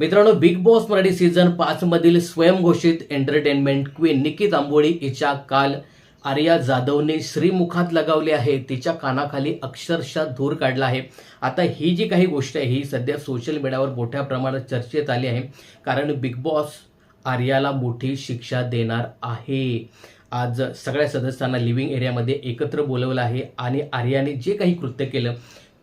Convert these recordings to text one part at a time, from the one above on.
मित्रांनो Bigg Boss Marathi season पाच मधील स्वयंघोषित एंटरटेनमेंट क्वीन निकित आंबोळी हिच्या काल आर्या जाधवने श्रीमुखात लगावले आहे. तिच्या कानाखाली अक्षरशः धूर काढला आहे. आता ही जी काही गोष्ट आहे ही सध्या सोशल मीडियावर मोठ्या प्रमाणात चर्चेत आली आहे. कारण बिग बॉस आर्याला मोठी शिक्षा देणार आहे. आज सगळ्या सदस्यांना लिव्हिंग एरियामध्ये एकत्र बोलवलं आहे आणि आर्याने जे काही कृत्य केलं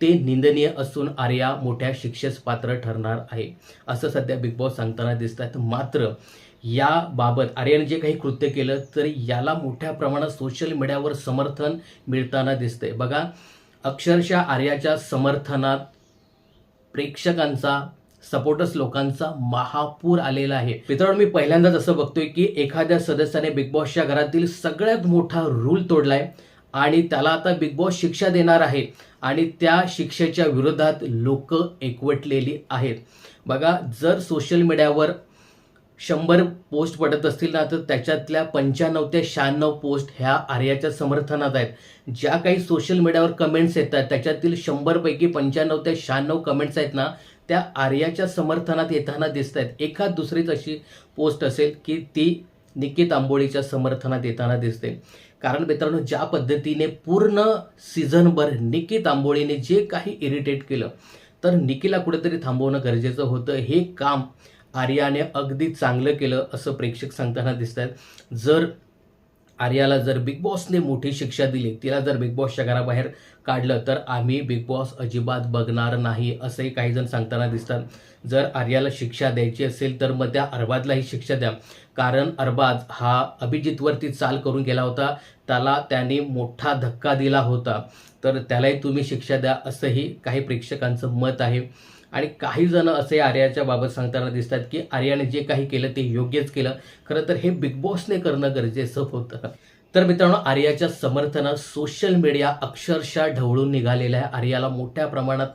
ते निंदनीय असून आर्या मोठ्या शिक्षेस पात्र ठरणार आहे. असं सध्या बिग बॉस सांगताना दिसत आहेत मात्र याबाबत आर्याने जे काही कृत्य केलं तर याला मोठ्या प्रमाणात सोशल मीडियावर समर्थन मिळताना दिसतंय. बघा अक्षरशः आर्याच्या समर्थनात प्रेक्षकांचा सपोर्टर्स लोकांचा महापूर आलेला आहे. मित्रांनो मी पहिल्यांदाच असं बघतोय की एखाद्या सदस्याने बिग बॉसच्या घरातील सगळ्यात मोठा रूल तोडलाय. आणि त्याला आता बिग बॉस शिक्षा देणार आहे. आणि त्या शिक्षेच्या विरोधात लोक एकवटलेली आहेत. बघा जर सोशल मीडियावर शंभर पोस्ट पडत असतील ना तर त्याच्यातल्या पंच्याण्णव ते शहाण्णव पोस्ट ह्या आर्याच्या समर्थनात आहेत. ज्या काही सोशल मीडियावर कमेंट्स येतात त्याच्यातील शंभरपैकी पंच्याण्णव ते शहाण्णव कमेंट्स आहेत ना त्या आर्याच्या समर्थनात येताना दिसत आहेत. एखाद दुसरीच अशी पोस्ट असेल की ती निकित आंबोळीच्या समर्थनात येताना दिसते. कारण मित्रांनो ज्या पद्धतीने पूर्ण सीझनभर निकी तांबोळीने जे काही इरिटेट केलं तर निकीला कुठेतरी थांबवणं गरजेचं होतं. हे काम आर्याने अगदी चांगलं केलं असं प्रेक्षक सांगताना दिसत आहेत जर आर्याला जर बिग बॉसने मोठी शिक्षा दिली तिला जर बिग बॉसच्या घराबाहेर काढलं तर आम्ही बिग बॉस अजिबात बघणार नाही असंही काही जण सांगताना दिसतात. जर आर्याला शिक्षा द्यायची असेल तर मग त्या अरबाजलाही शिक्षा द्या. कारण अरबाज हा अभिजितवरती चाल करून गेला होता. त्याला त्याने मोठा धक्का दिला होता. तर त्यालाही तुम्ही शिक्षा द्या असंही काही प्रेक्षकांचं मत आहे. आणि काही जण असे आर्याच्या बाबत सांगताना दिसतात की आर्याने जे काही केलं ते योग्यच केलं. खरं तर हे बिग बॉसने करणं गरजेचं होतं. तर मित्रांनो आर्याच्या समर्थनात सोशल मीडिया अक्षरशः ढवळून निघालेला आहे. आर्याला मोठ्या प्रमाणात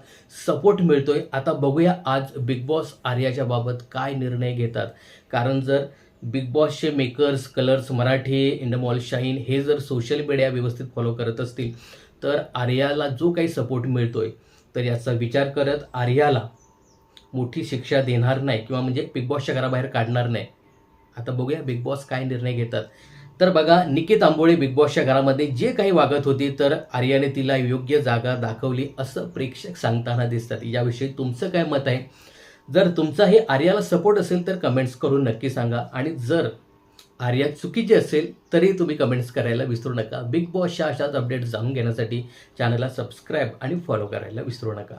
सपोर्ट मिळतोय. आता बघूया आज बिग बॉस आर्याच्या बाबत काय निर्णय घेतात. कारण जर big बॉसचे makers Colors Marathi Endemol Shine हे जर सोशल मीडिया व्यवस्थित फॉलो करत असतील तर आर्याला जो काही सपोर्ट मिळतोय तर याचा विचार करत आर्याला मोठी शिक्षा देणार नाही किंवा म्हणजे बिग बॉसच्या घराबाहेर काढणार नाही. आता बघूया बिग बॉस काय निर्णय घेतात. तर बघा निकित आंबोळे बिग बॉसच्या घरामध्ये जे काही वागत होती तर आर्याने तिला योग्य जागा दाखवली असं प्रेक्षक सांगताना दिसतात. याविषयी तुमचं काय मत आहे? जर तुमचाही आर्याला सपोर्ट असेल तर कमेंट्स करून नक्की सांगा. आणि जर आर्या चुकीची असेल तरी तुम्ही कमेंट्स करायला विसरू नका. बिग बॉसच्या अशाच अपडेट जाणून घेण्यासाठी चॅनलला सबस्क्राईब आणि फॉलो करायला विसरू नका.